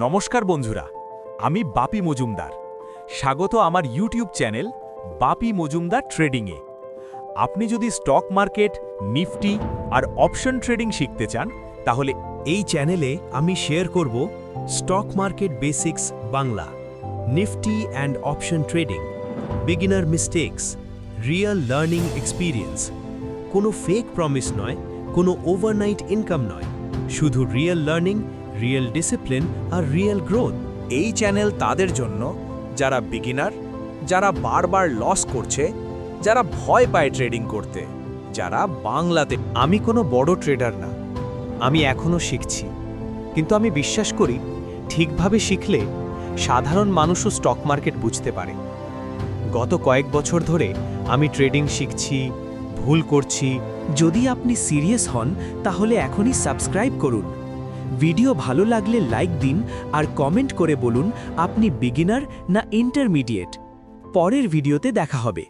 নমস্কার বন্ধুরা, আমি বাপি মজুমদার। স্বাগত আমার ইউটিউব চ্যানেল বাপি মজুমদার ট্রেডিংয়ে। আপনি যদি স্টক মার্কেট, নিফটি আর অপশন ট্রেডিং শিখতে চান, তাহলে এই চ্যানেলে আমি শেয়ার করব stock market basics Bangla, Nifty and option trading, beginner mistakes, real learning experience. কোনো ফেক প্রমিস নয়, কোনো ওভারনাইট ইনকাম নয়, শুধু রিয়েল লার্নিং রিয়েল ডিসিপ্লিন আর রিয়েল গ্রোথ এই চ্যানেল তাদের জন্য। যারা বিগিনার যারা বারবার লস করছে, যারা ভয় পায় ট্রেডিং করতে, যারা বাংলাতে আমি কোনো বড় ট্রেডার না, আমি এখনও শিখছি। কিন্তু আমি বিশ্বাস করি, ঠিকভাবে শিখলে সাধারণ মানুষও স্টক মার্কেট বুঝতে পারে। গত কয়েক বছর ধরে আমি ট্রেডিং শিখছি, ভুল করছি। যদি আপনি সিরিয়াস হন, তাহলে এখনই সাবস্ক্রাইব করুন। ভিডিও ভালো লাগলে লাইক দিন আর কমেন্ট করে বলুন, আপনি বিগিনার না ইন্টারমিডিয়েট পরের ভিডিওতে দেখা হবে।